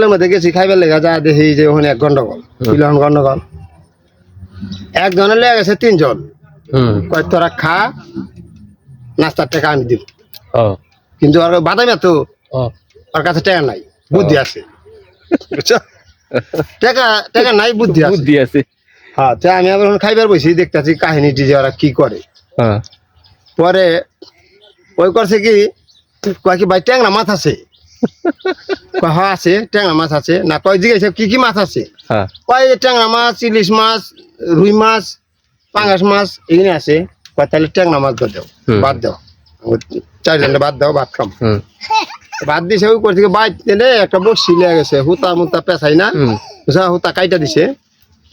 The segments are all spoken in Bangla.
হোটেলের মধ্যে গেছি খাইবার লেগে যা দেখি যে ওখানে এক গন্ডগোল কিলন গন্ডগোল। একজনের লেগে গেছে তিনজন। কয় তোরা খা নাস্তার টাকা আমি দিব। কিন্তু আর বাদামি তো ওর কাছে টাকা নাই বুদ্ধি আছে। টাকা টাকা নাই বুদ্ধি আছে। বুদ্ধি আছে। হ্যাঁ তা আমি আবার খাইবার বসি দেখতেছি কাহিনীটি যে ওরা কি করে। হ্যাঁ। পরে ওই করছে কি কয় কি ভাই ট্যাংরা মাছ আছে। হ্যাঁ আছে ট্যাংরা মাছ আছে। না কয় জিজ্ঞাসা কি কি মাছ আছে? হ্যাঁ। কয় ট্যাংরা মাছ ইলিশ মাছ রুই মাছ পাঙ্গাস মাছ এগুলো আছে। কয় তাহলে ট্যাংরা মাছ বাদ দাও। বাদ দাও। চারজনে বাদ দাও ভাত খাম। বাদ দিছে ওই করছে বাইক নে একটা বসি লেগে গেছে। হুতা মুতা পেঁচাই না। যা হুতা কাইটা দিছে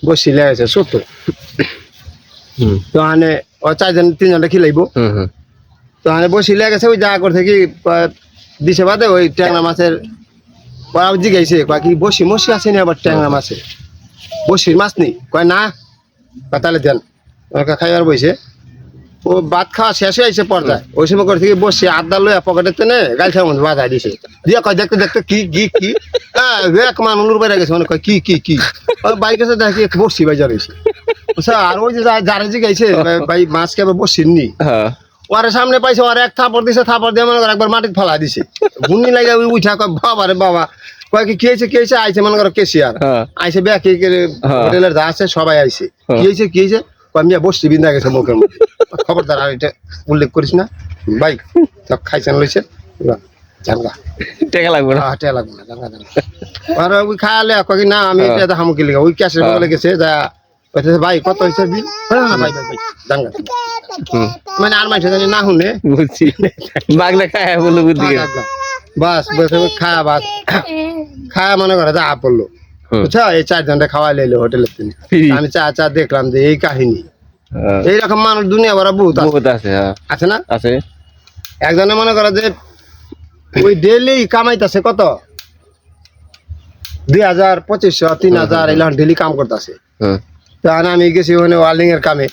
বসি লেগে গেছে ছোট। তো মানে ও চারজন তিনজনটা খিলাইবো। তো মানে বসি লেগে গেছে ওই যা করছে কি দিছে বাদে ওই ট্যাংরা মাছের জিগাইছে, কয় কি বসি, মসি আছে নি আবার ট্যাংরা মাছে? বসির মাছ নেই। কয় না তাহলে দেন। খাইবার বইছে। ও ভাত খাওয়া শেষ হয়ে পর্দায় ওই সময় করছে কি বসে আড্ডা লইয়া পকেটে টেনে গাল খাওয়ার মধ্যে বাজায় দিছে। দিয়ে কয়, দেখতে দেখতে কি কি কি? এক মান অনুর বেড়ে গেছে। মানে কয়, কি কি কি? বাইক আছে দেখি বসি বাজার হয়েছে আর ওই যে যা- যারা জিগাইছে, ভাই মাছ কেবে বসির নি হ্যাঁ। ওরে সামনে পাইছে ওর এক থাপড় দিছে থাপড় দিয়ে মনে করো একবার মাটিতে ফেলা দিছে। ঘুমনি লাগে ওই উঠা কয় বাবা রে বাবা। কয় কি হয়েছে কি হয়েছে? আইছে মনে করো কেসিয়ার হ্যাঁ। আইছে ব্যাগ হ্যাঁ। হোটেলের যা আছে সবাই আইছে। হ্যাঁ। কি হয়েছে কি হয়েছে? কয় মিয়া বসছি বিন্দা গেছে মুখের মধ্যে খবরদার আর এটা উল্লেখ করিস না। ভাই সব খাইছেন লইছে? জানগা। টাকা লাগবে না। হাটে লাগবে না আর ওই খায়ালে কয় কি না আমি হ্যাঁ। এটা হামুকি ওই ক্যাশের হ্যাঁ। বলে গেছে যা কইতেছে ভাই কত হয়েছে বিল? হ্যাঁ ভাই ভাই ভাই জানগা মানে আর মাইছে জানি না শুনে বুঝছি। বাগলা খায় বলে বুদ্ধি বাস বসে খায়া বাস। খায়া মনে করে যা পড়ল বুঝছ? এই চারজনটা খাওয়াই লাইলো হোটেলের তিনি আমি চা চা দেখলাম যে এই কাহিনী। হ্যাঁ। এইরকম মানুষ দুনিয়া ভরা বহুত আছে। বহুত আছে হ্যাঁ। আছে না? আছে। একজনে মনে করে যে ওই ডেলি কামাইতেছে কত? দুই হাজার পঁচিশশো তিন হাজার এলাম ডেলি কাম করতেছে। তো আমি গেছি ওখানে ওয়ার্ল্ডিং এর কামে।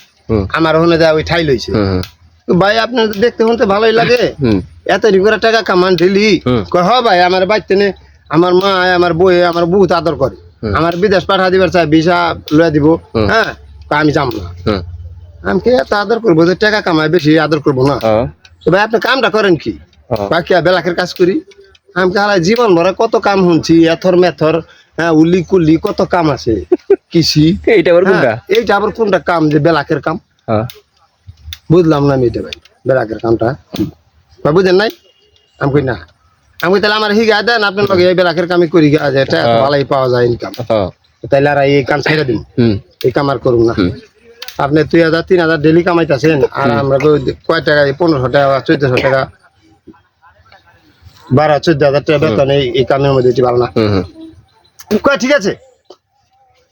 আমার ওখানে যা ওই ঠাই লইছে। ভাই আপনার দেখতে শুনতে ভালোই লাগে। এত রিগুলা টাকা কামান। কয় হ ভাই আমার বাড়িতে নে আমার মা আমার বই আমার বহুত আদর করে। আমার বিদেশ পাঠা দিবার চাই ভিসা লয়ে দিব। হ্যাঁ আমি যাম না। হুম। আমি কি এত আদর করব যে টাকা কামাই বেশি আদর করব না? ভাই আপনি কামটা করেন কি? বাকি বেলাকের কাজ করি। আমি কালা জীবন ভরে কত কাম শুনছি এথর মেথর হ্যাঁ উলি কুলি কত কাম আছে? কৃষি এইটা আবার কোনটা? হ্যাঁ, এইটা আবার কোনটা কাম যে বেলাকের কাম? হ্যাঁ। বুঝলাম না আমি এটা ভাই বেলাকের কামটা। ভাই বুঝেন নাই? আমি কই না। আমি তাহলে আমার হিগা দেন আপনার লগে এই বেলাকের কামই করি গা যে এটা হ্যাঁ। ভালোই পাওয়া যায় ইনকাম তাইলে আর এই কাম ছেড়ে দিন। এই কাম আর করুন না। আপনি দুই হাজার তিন হাজার ডেলি কামাইতেছেন আর আমরা কয় টাকা পনেরোশো টাকা চোদ্দশো টাকা বারো চোদ্দ হাজার টাকা বেতন এই কামের মধ্যে ভালো না। ঠিক আছে?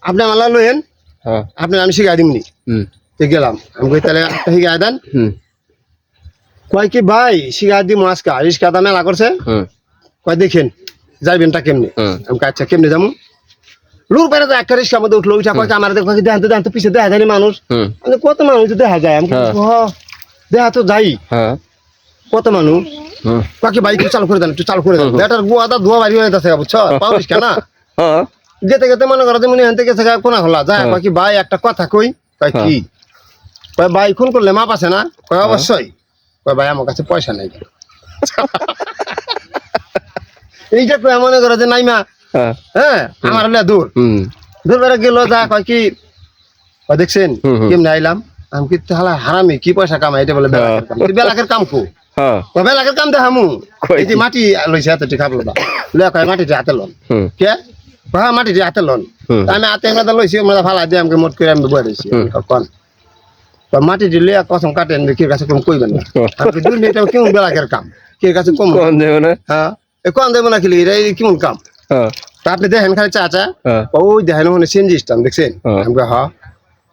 আপনি মালা লইেন হ্যাঁ। আপনি আমি শিখাই দিমনি। হুম। তো গেলাম। আমি কই তাহলে একটা শিখাই দেন। হুম। কয় কি ভাই শিখাই দিম আজকে। রিস্কা দাম মেলা করছে। হুম। কয় দেখেন যাইবেনটা কেমনে? হুম। আমি আচ্ছা কেমনে যাব? লুর পেরে তো একটা রিস্কার মধ্যে উঠল। উঠা কয় আমার দেখো দেখান তো দেখান তো পিছিয়ে দেখা যায়নি মানুষ? কত মানুষ তো দেখা যায়? আমি কই, হ্যাঁ। দেখা তো যাই। হ্যাঁ। কত মানুষ? কাকি বাইক চালু করে দেন একটু চালু করে দেন। বেটার গুয়া দা ধোয়া বাড়ি হয়ে যাচ্ছে বুঝছ? পাওয়ারিস কেনা হ্যাঁ। যেতে যেতে মনে করো মনে হেনতে গেছে কোনা খোলা যায় হ্যাঁ। কয় কি ভাই একটা কথা কই কয় হ্যাঁ। কি কয় ভাই ফোন করলে মাপ আছে না? কয় অবশ্যই। কয় ভাই আমার কাছে পয়সা নাই। এইটা কয় মনে করো যে নাইমা হ্যাঁ। হ্যাঁ আমার হলে দূর। দূর বেড়ে গেল যা কয় কি? কয় দেখছেন। কেমনে আইলাম? আমি কি তাহলে হারামি কি পয়সা কামাই? এটা বলে বেলাকের কাম। কিন্তু বেলাকের কাম কো? হ্যাঁ। দেখামু। এই যে কি? মাটি লইছে হাতে খাবলো না লয়া কয় মাটিটি হাতে লন। কে? হ্যাঁ মাটিটি হাতে লন। আমি হাতে এমনি লইছি আমরা ফালা দিয়ে আমাকে মোট করে আমি বয়ে হুম। কন? তো মাটিটি কসম কাটেন কি কাছে কোন কইবেন না। আমি কেমন বেলাকের কাম? কি কাছে কম? দেব না? হ্যাঁ। কোন দেব না খেলি এটা কেমন কাম? আপনি দেখেন খালি চাচা ওই দেখেন ওখানে সিএনজি স্টাম দেখছেন? হ্যাঁ। আমি কই, হ্যাঁ।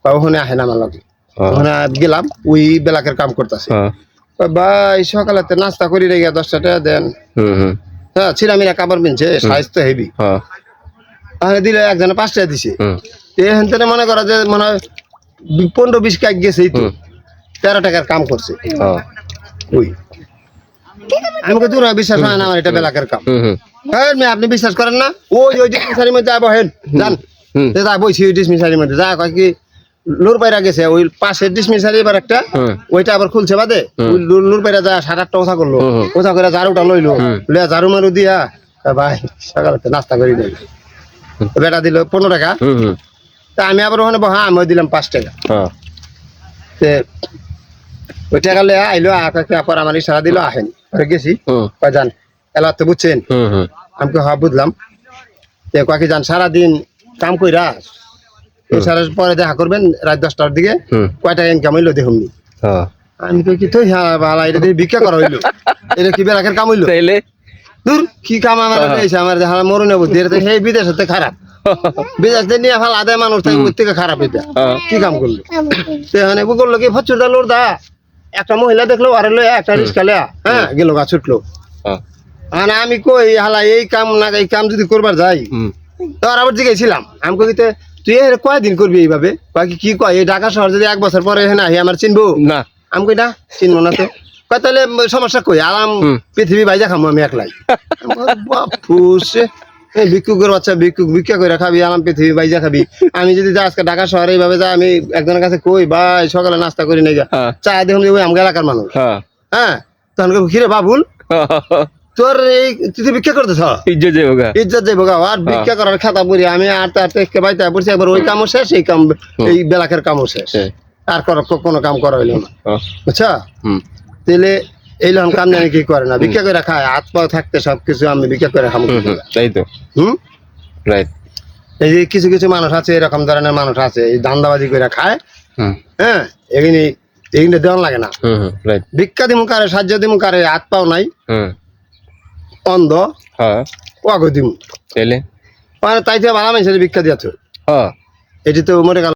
ওখানে আহে না আমার লগে। ওখানে গেলাম ওই বেলাকের কাম করতেছে। ভাই সকালে নাস্তা করি রেগে দশটা টাকা দেন হ্যাঁ ছিলামিরা কাপড় পিনছে সাইজ তো হেভি। দিলে একজনে পাঁচ টাকা দিছে। এখান থেকে মনে করো যে মনে হয় পনেরো বিশ কাক গেছে তো তেরো টাকার কাম করছে। ওই। আমি কই দূর বিশ্বাস হয় না আমার এটা বেলাকের কাম। হ্যাঁ মেয়ে, আপনি বিশ্বাস করেন না? ওই ওই ডিসমিসারির মধ্যে যাব হেন সে যা বইছি ওই ডিসমিসারির মধ্যে যা কয় কি নূর পায়রা গেছে ওই পাশের ডিসমিসারি এবার একটা ওইটা আবার খুলছে বাদে। ওই নূর- নূর যা সাত আটটা কথা করল। কথা করে ঝাড়ুটা লইলো। লিয়া ঝাড়ু মারু দিয়া ভাই সকালে নাস্তা করি নাই। বেটা দিল পনেরো টাকা। তা আমি আবার ওখানে বহা আমি দিলাম পাঁচ টাকা। হ্যাঁ। তে ওই টাকা লিয়া আইলো আকাকে পর আমার ইশারা দিল আহেনি। গেছি। যান। এলা তো বুঝছেন। আমি হ্যাঁ বুঝলাম। তে কয়েক যান সারাদিন কাম কইরা এছাড়া পরে দেখা করবেন রাত দশটার দিকে। হুম। কয় টাকা ইনকাম হইল দেখুন হ্যাঁ। আমি কি তো হ্যাঁ বালা এটা দিয়ে ভিক্ষা করা হইল। এটা কি বেলাকের কাম হইল? তাইলে? দূর? কি কাম আমার আমার মরুনে বুদ্ধি এটা সেই বিদেশ হতে খারাপ। বিদেশ দিয়ে নিয়ে ফেলা আদায় মানুষ তাই ওর থেকে খারাপ এটা হ্যাঁ। কি কাম করল? সেখানে করল? কি? ফচুরটা লোর দা। একটা মহিলা দেখল আরে লয়া একটা রিক্সা লয়া হ্যাঁ গেল গা ছুটলো হ্যাঁ। মানে আমি কই হালা এই কাম না এই কাম যদি করবার যাই তো আর আবার জিজ্ঞাসিলাম আমি কই তে, তুই এর কয়দিন করবি এইভাবে? কয় কি কয়? এই ঢাকা শহর যদি এক বছর পরে এখানে আহি আমার চিনবো? না। আমি কই না চিনবো না তো। তাহলে সমস্যা কই? আরাম পৃথিবী বাইজা খামো আমি একলাই। বাপুস এই বাচ্চা ভিক্ষুক ভিক্ষা করে খাবি আরাম পৃথিবী বাইজা খাবি আমি যদি আজকে ঢাকা শহরে এইভাবে যা আমি একজনের কাছে কই ভাই সকালে নাস্তা করি নাই হ্যাঁ। চা দেখুন ওই আমগা এলাকার মানুষ। হ্যাঁ। হ্যাঁ? তখন কিরে বাবুল তোর এই তুই ভিক্ষা করতেছ? ইজ্জত গা। ইজ্জত যাব গা। আর ভিক্ষা করার খাতা পড়ি আমি আর তার থেকে বাইতে পড়ছি একবার ওই কামও শেষ এই কাম এই বেলাকের কামও শেষ। হ্যাঁ। আর কর কোনো কাম করা হইল না। হ্যাঁ। বুঝছা? হুম। তাহলে এই লোন কাম জানি কি করে না? ভিক্ষা করে খায় হাত পাও থাকতে সবকিছু আমি ভিক্ষা করে হুম তাই তো। হুম? রাইট এই যে কিছু কিছু মানুষ আছে এরকম ধরনের মানুষ আছে এই ধান্দাবাজি করে খায়। হ্যাঁ এগুলি এগুলি দেওয়ান লাগে না। হুম হুম রাইট ভিক্ষা দিমু কারে সাহায্য দিমু কারে হাত পাও নাই। হুম। অন্ধ। হ্যাঁ। ওয়াগো দিমু। তাইলে? মানে তাই তো ভালো মানুষের ভিক্ষা দিয়াছ। হ্যাঁ। এটি তো মরে গেল।